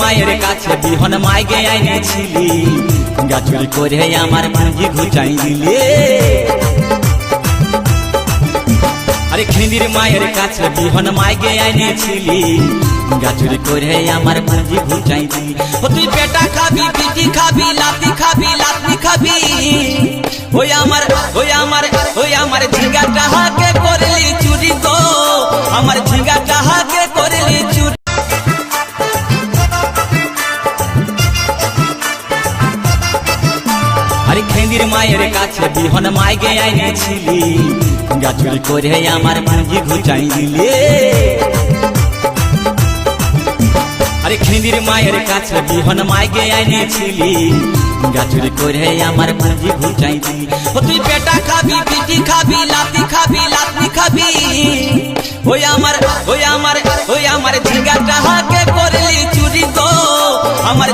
মায়ের কাছে বিহন মাইগে আইনেছিলি। গাছুরি করে আমার ভাঞ্জি ঘুচাই দিলে আরে খিন্দির মায়ের কাছে বিহন মাইগে আইনেছিলি। গাছুরি করে আমার ভাঞ্জি ঘুচাই দিলি ও তুই পেটা খাবি, পিটি খাবি লাতি খাবি লাতি খাবি। ওই আমার ওই আমার ওই আমার ঝিঙ্গা টাহাকে করলি চুরি গো আমার ঝিঙ্গা টাহাকে আরে মায়ের কাছে বিহন মাইগে আইনেছিলি গাছুরি করে আমার ভাঞ্জি ঘুচাই দিলে। আরে খেন্দির মায়ের কাছে বিহন মাইগে আইনেছিলি গাছুরি করে আমার ভাঞ্জি ঘুচাই দিলি। ও তুই পেটা খাবি, পিটি খাবি, লাতি খাবি লাতি খাবি। ওই আমার ওই আমার ওই আমার ঝিঙ্গা টাহাকে করলি চুরি গো আমার